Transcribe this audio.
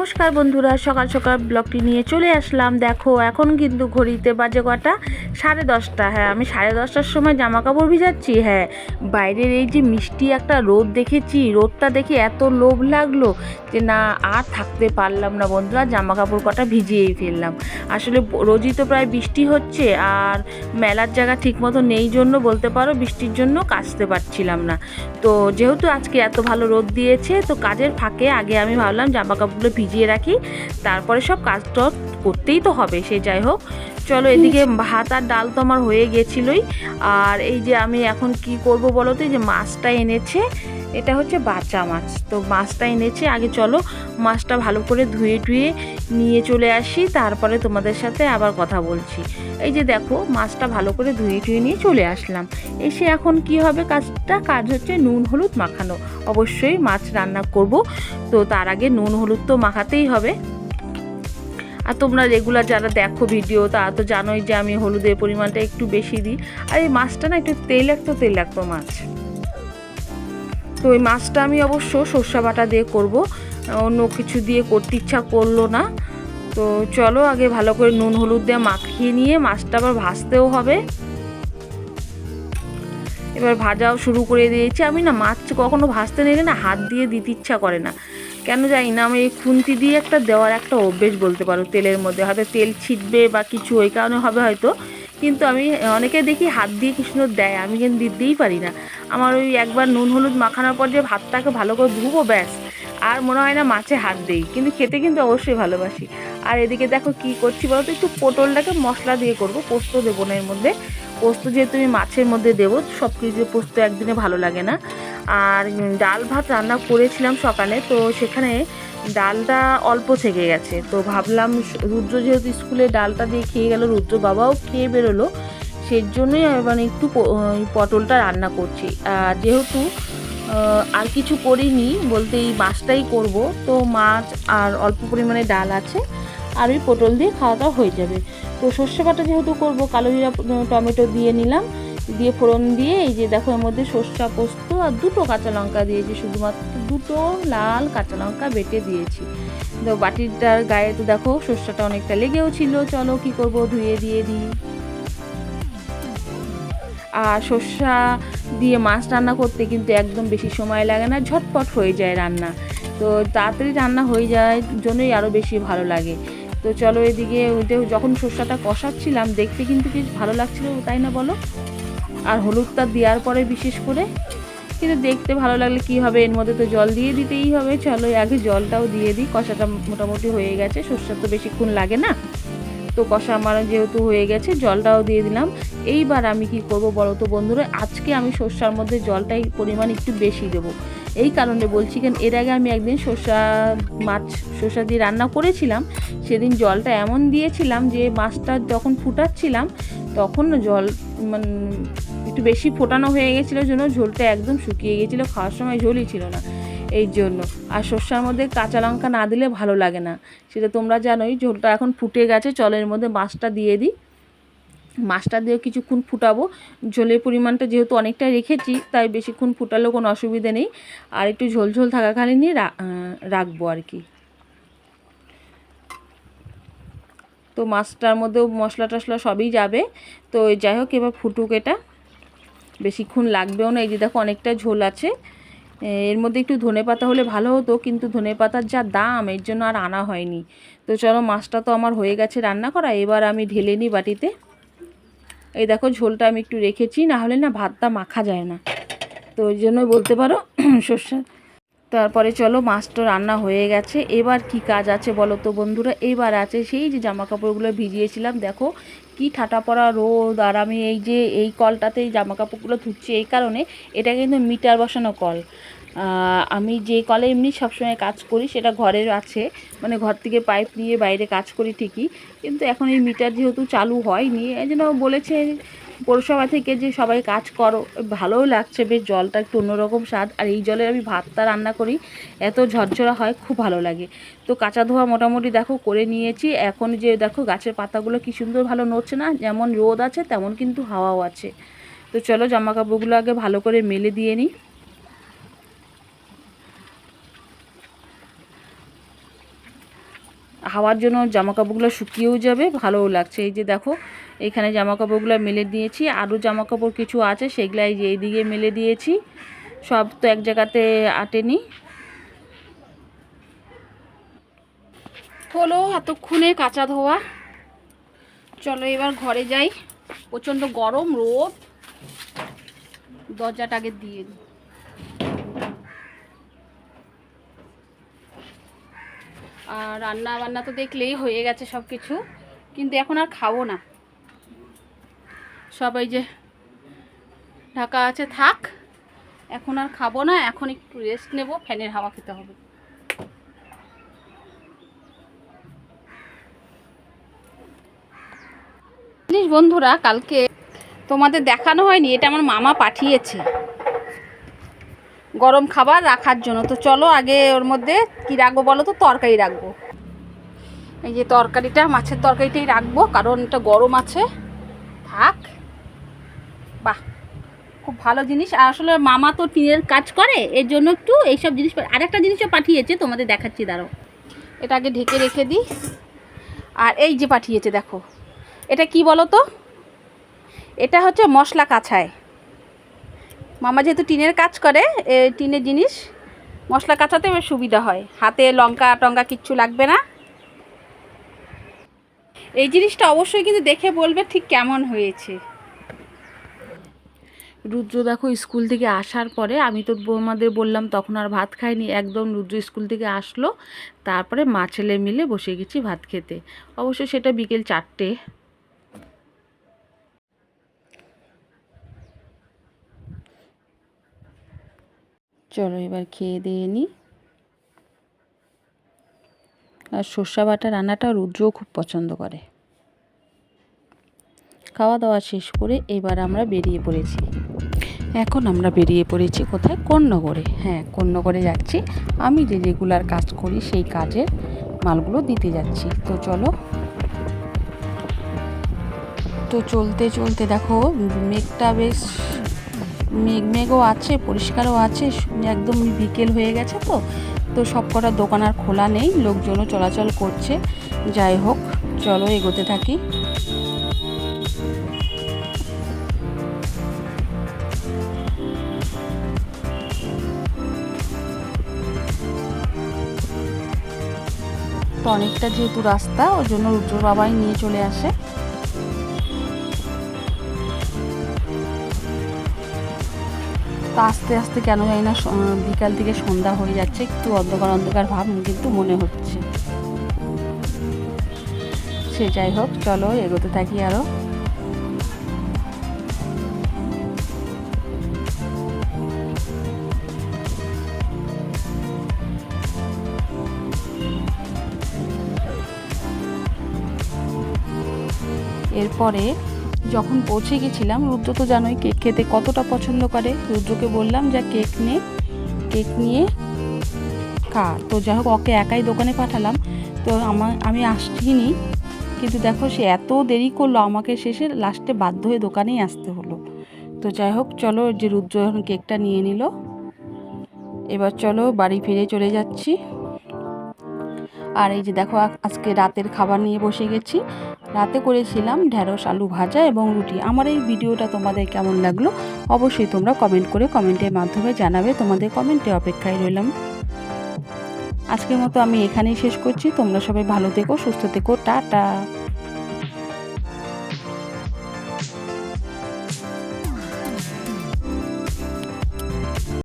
নমস্কার বন্ধুরা সকাল সকাল ব্লগটি নিয়ে চলে আসলাম। দেখো এখন কিন্তু ঘড়িতে বাজে কটা? সাড়ে দশটা হ্যাঁ আমি সাড়ে দশটার সময় জামা কাপড় ভিজাচ্ছি হ্যাঁ। বাইরের এই যে মিষ্টি একটা রোদ দেখেছি, রোদটা দেখে এত লোভ লাগল যে না, আর থাকতে পারলাম না বন্ধুরা জামা কাপড় কটা ভিজিয়েই ফেললাম। আসলে রোজই তো প্রায় বৃষ্টি হচ্ছে, আর মেলার জায়গা ঠিক মতো নেই জন্য বলতে পারো, বৃষ্টির জন্য কাচতে পারছিলাম না। তো যেহেতু আজকে এত ভালো রোদ দিয়েছে, তো কাজের ফাঁকে আগে আমি ভাবলাম জামা কাপড়গুলো ভিজিয়ে রাখি, তারপরে সব কাজ তো করতেই তো হবে, সে যাই হোক। চলো এদিকে ভাত আর ডাল তো আমার হয়ে গেছিলোই। আর এই যে আমি এখন কি করব বলো তো? এই যে মাছটা এনেছে। এটা হচ্ছে বাচ্চা মাছ। তো মাছটা এনেছে। আগে চলো মাছটা ভালো করে ধুয়ে টুয়ে নিয়ে চলে আসি। তারপরে তোমাদের সাথে আবার কথা বলছি। এই যে দেখো, মাছটা ভালো করে ধুয়ে টুয়ে নিয়ে চলে আসলাম। এসে এখন কি হবে কাজটা? কাজ হচ্ছে নুন, হলুদ মাখানো। অবশ্যই মাছ রান্না করব। তো তার আগে নুন, হলুদ তো মাখাতেই হবে। আর তোমরা রেগুলার যারা দেখো ভিডিও তারা তো জানোই যে আমি হলুদের পরিমাণটা একটু বেশি দিই। আর এই মাছটা না একটু তেল একটু তেল একটু মাছ। তো ওই মাছটা আমি অবশ্য সর্ষা বাটা দিয়ে করব। অন্য কিছু দিয়ে করতে ইচ্ছা করল না। তো চলো আগে ভালো করে নুন, হলুদ দিয়ে মাখিয়ে নিয়ে মাছটা আবার ভাজতেও হবে। এবার ভাজাও শুরু করে দিয়েছি। আমি না মাছ কখনো ভাজতে নিলে না, হাত দিয়ে দিতে ইচ্ছা করে না। কেন জানি না, আমি এই খুন্তি দিয়ে একটা দেওয়ার একটা অভ্যেস বলতে পারো, তেলের মধ্যে। হয়তো তেল ছিটবে বা কিছু ওই কারণে হবে হয়তো, কিন্তু আমি অনেকে দেখি হাত দিয়ে কি সুন্দর দেয়, আমি কিন্তু দিতেই পারি না। আমার ওই একবার নুন হলুদ মাখানোর পর যে ভাতটাকে ভালো করে ধুবো, ব্যাস। আর মনে হয় না মাছে হাত দেই, কিন্তু খেতে কিন্তু অবশ্যই ভালোবাসি। আর এদিকে দেখো কি করছি বলো তো, একটু পটলটাকে মশলা দিয়ে করব, পোস্ত দেবো না এর মধ্যে। পোস্ত যেহেতু আমি মাছের মধ্যে দেবো সব কিছু পোস্ত একদিনে ভালো লাগে না। আর ডাল ভাত রান্না করেছিলাম সকালে, তো সেখানে ডালটা অল্প থেকে গেছে। তো ভাবলাম রুদ্র যেহেতু স্কুলে ডালটা দিয়ে খেয়ে গেল, রুদ্র বাবাও খেয়ে বেরোলো। সেই জন্যই মানে একটু পটলটা রান্না করছি। আর যেহেতু আর কিছু করিনি, বলতে এই মাছটাই করব, তো মাছ আর অল্প পরিমাণে ডাল আছে, আর ওই পটল দিয়ে খাওয়া দাওয়া হয়ে যাবে। তো সর্ষে বাটা যেহেতু করব, কালো জিরা টমেটো দিয়ে নিলাম। দিয়ে ফোড়ন দিয়ে এই যে দেখো এর মধ্যে সর্ষা পোস্ত আর দুটো কাঁচা লঙ্কা দিয়েছি, শুধুমাত্র দুটো লাল কাঁচা লঙ্কা বেটে দিয়েছি। তো বাটিটার গায়ে তো দেখো সর্ষাটা অনেকটা লেগেও ছিল, চলো কি করব, ধুয়ে দিয়ে দিই। আর সর্ষা দিয়ে মাছ রান্না করতে কিন্তু একদম বেশি সময় লাগে না, ঝটপট হয়ে যায় রান্না। তো তাড়াতাড়ি রান্না হয়ে যায় জন্যই আরও বেশি ভালো লাগে। তো চলো এদিকে যখন সর্ষাটা কষাচ্ছিলাম, দেখতে কিন্তু বেশ ভালো লাগছিল, তাই না বলো? আর হলুদটা দেওয়ার পরে বিশেষ করে, কিন্তু দেখতে ভালো লাগলে কি হবে, এর মধ্যে তো জল দিয়ে দিতেই হবে। চলো আগে জলটাও দিয়ে দিই, কষাটা মোটামুটি হয়ে গেছে সর্ষা তো বেশিক্ষণ লাগে না। তো কষা আমার যেহেতু হয়ে গেছে, জলটাও দিয়ে দিলাম। এইবার আমি কি করব বলো তো বন্ধুরা, আজকে আমি সর্ষার মধ্যে জলটাই পরিমাণ একটু বেশি দেবো। এই কারণে বলছি কেন, এর আগে আমি একদিন শসা মাছ, শসা দিয়ে রান্না করেছিলাম, সেদিন জলটা এমন দিয়েছিলাম যে মাছটা যখন ফুটাচ্ছিলাম, তখন জল মানে একটু বেশি ফোটানো হয়ে গেছিল জন্য ঝোলটা একদম শুকিয়ে গেছিল, খাওয়ার সময় ঝোলই ছিল না। এই জন্য। আর শস্যার মধ্যে কাঁচা লঙ্কা না দিলে ভালো লাগে না। সেটা তোমরা জানোই, ঝোলটা এখন ফুটে গেছে চলের মধ্যে মাছটা দিয়ে দিই। মাছটা দিয়ে কিছুক্ষণ ফুটাবো। ঝোলের পরিমাণটা যেহেতু অনেকটা রেখেছি, তাই বেশিক্ষণ ফুটালেও কোনো অসুবিধে নেই। আর একটু ঝোল ঝোল থাকাকালীনই রাখব আর কি। তো মাছটার মধ্যেও মশলা টশলা সবই যাবে। তো যাই হোক, এবার ফুটুক এটা। বেশিক্ষণ লাগবেও না। এই যে দেখো, অনেকটা ঝোল আছে। এর মধ্যে একটু ধনে পাতা হলে ভালো হতো, কিন্তু ধনে পাতার যা দাম, এর জন্য আর আনা হয়নি। তো চলো, মাছটা তো আমার হয়ে গেছে রান্না করা। এবার আমি ঢেলে নিই বাটিতে। এই দেখো ঝোলটা আমি একটু রেখেছি, না হলে না ভাতটা মাখা যায় না। তো ওই জন্যই বলতে পারো, সর্ষে। তারপরে চলো, মাছটা রান্না হয়ে গেছে। এবার কি কাজ আছে বলো তো বন্ধুরা? এবার আছে সেই যে জামা কাপড়গুলো ভিজিয়েছিলাম। দেখো কি ঠাটা পড়া রোদ, আর আমি এই যে এই কলটাতে জামা কাপড়গুলো ধুচ্ছি এই কারণে, এটা কিন্তু মিটার বসানো কল। আমি যে কলে এমনি সবসময় কাজ করি, সেটা ঘরের আছে। মানে ঘর থেকে পাইপ নিয়ে বাইরে কাজ করি ঠিকই। কিন্তু এখন এই মিটার যেহেতু চালু হয়নি, এই জন্য বলেছে পৌরসভা থেকে যে সবাই কাজ করো। ভালোও লাগছে, বেশ জলটা একটু অন্যরকম স্বাদ। আর এই জলে আমি ভাতটা রান্না করি, এত ঝরঝরা হয়, খুব ভালো লাগে। তো কাঁচা ধোয়া মোটামুটি দেখো করে নিয়েছি। এখন যে দেখো গাছের পাতাগুলো কি সুন্দর ভালো নড়ছে না? যেমন রোদ আছে, তেমন কিন্তু হাওয়াও আছে। তো চলো জামা কাপড়গুলো আগে ভালো করে মেলে দিয়ে নিই। হাওয়ার জন্য জামা কাপড়গুলো শুকিয়েও যাবে, ভালোও লাগছে। এই যে দেখো, এখানে জামা কাপড়গুলো মেলে দিয়েছি। আরও জামা কাপড় কিছু আছে, সেগুলো এই যে এইদিকে মেলে দিয়েছি। সব তো এক জায়গাতে আটেনি। হলো এতক্ষণে কাঁচা ধোয়া। চলো এবার ঘরে যাই। প্রচণ্ড গরম, রোদ। দরজাটা আগে দিয়ে দিই। রান্না বান্না তো দেখলেই হয়ে গেছে সব কিছু। কিন্তু এখন আর খাব না। সবাই যে ঢাকা আছে থাক, এখন আর খাব না, এখন একটু রেস্ট নেব, ফ্যানের হাওয়া খেতে হবে। বন্ধুরা, কালকে তোমাদের দেখানো হয়নি, এটা আমার মামা পাঠিয়েছে। গরম খাবার রাখার জন্য। তো চলো আগে ওর মধ্যে কি রাখব বলো তো? তরকারি রাখব। এই যে তরকারিটা, মাছের তরকারিটাই রাখব, কারণ এটা গরম আছে। থাক। বাহ, খুব ভালো জিনিস। আর আসলে মামা তো টিনের কাজ করে, এর জন্য একটু এইসব জিনিস আরেকটা জিনিসও পাঠিয়েছে, তোমাদের দেখাচ্ছি দাঁড়ো এটা আগে ঢেকে রেখে দিই। আর এই যে পাঠিয়েছে, দেখো। এটা কি বলো তো? এটা হচ্ছে মশলা কাছায় মামা যেহেতু টিনের কাজ করে টিনের জিনিস, মশলা কাঁচাতে সুবিধা হয়। হাতে লঙ্কা টঙ্কা কিচ্ছু লাগবে না। এই জিনিসটা অবশ্যই কিন্তু দেখে বলবে ঠিক কেমন হয়েছে। রুদ্র দেখো স্কুল থেকে আসার পরে, আমি তো বৌমাদের বললাম, তখন আর ভাত খাইনি, একদম রুদ্র স্কুল থেকে আসলো। তারপরে মা ছেলে মিলে বসে গেছি ভাত খেতে। অবশ্য সেটা বিকেল চারটে। চলো এবার খেয়ে দিয়ে নিই আর সর্ষা বাটা রান্নাটা রুদ্রও খুব পছন্দ করে। খাওয়া দাওয়া শেষ করে এবার আমরা বেরিয়ে পড়েছি। এখন আমরা বেরিয়ে পড়েছি কোথায়? কন্যগরে হ্যাঁ কন্যগরে যাচ্ছি। আমি যে রেগুলার কাজ করি সেই কাজের মালগুলো দিতে যাচ্ছি। তো চলো। তো চলতে চলতে দেখো, মেঘটা বেশ মেঘ মেঘও আছে, পরিষ্কারও আছে, একদম বিকেল হয়ে গেছে তো। তো সব কটা দোকান আর খোলা নেই, লোকজনও চলাচল করছে। যাই হোক, চলো এগোতে থাকি। তো অনেকটা যেহেতু রাস্তা ওর জন্য রুদ্র বাবাই নিয়ে চলে আসে। আস্তে আস্তে কেন জানি না বিকাল থেকে সন্ধ্যা হয়ে যাচ্ছে, একটু অন্ধকার অন্ধকার ভাব কিন্তু মনে হচ্ছে। সে যাই হোক, চলো এগোতে থাকি আরও। এরপরে যখন পৌঁছে গেছিলাম, রুদ্র তো জানোই কেক খেতে কতটা পছন্দ করে। রুদ্রকে বললাম, যা কেক নে, কেক নিয়ে খা। তো যাই হোক, ওকে একাই দোকানে পাঠালাম। তো আমার আমি আসছিনি কিন্তু দেখো সে এত দেরি করল আমাকে শেষে, লাস্টে বাধ্য হয়ে দোকানেই আসতে হলো। তো যাই হোক, চলো যে রুদ্র এখন কেকটা নিয়ে নিল। এবার চলো বাড়ি ফিরে চলে যাচ্ছি। আর এই যে দেখো আজকে রাতের খাবার নিয়ে বসে গেছি। রাতে করেছিলাম ঢ্যাঁড়স আলু ভাজা এবং রুটি। আমার এই ভিডিওটা তোমাদের কেমন লাগল অবশ্যই তোমরা কমেন্ট করে কমেন্টের মাধ্যমে জানাবে। তোমাদের কমেন্টে অপেক্ষায় রইলাম। আজকের মতো আমি এখানেই শেষ করছি। তোমরা সবাই ভালো থেকো, সুস্থ থেকো। টাটা।